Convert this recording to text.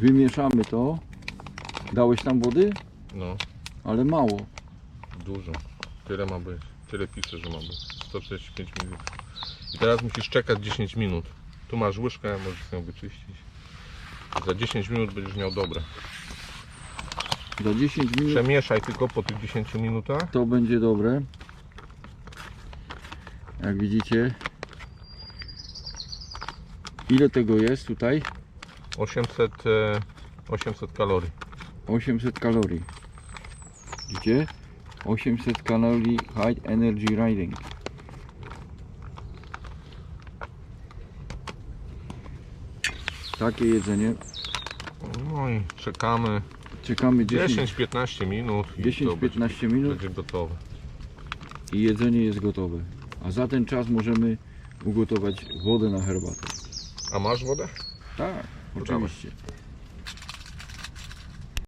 Wymieszamy to. Dałeś tam wody? No, Ale mało. dużo. Tyle ma być. Tyle pisze, że ma być. 145 minut. I teraz musisz czekać 10 minut. Tu masz łyżkę, możesz ją wyczyścić. Za 10 minut będziesz miał dobre. Za 10 minut Przemieszaj tylko po tych 10 minutach. to będzie dobre. Jak widzicie. Ile tego jest tutaj? 800, e, 800 kalorii. 800 kalorii. Widzicie? 800 kalorii High Energy Riding. Takie jedzenie. No i czekamy Czekamy 10 10-15 minut i to 10-15 minut będzie gotowe. i jedzenie jest gotowe. A za ten czas możemy ugotować wodę na herbatę. A masz wodę? Tak, Oczywiście. Brawo.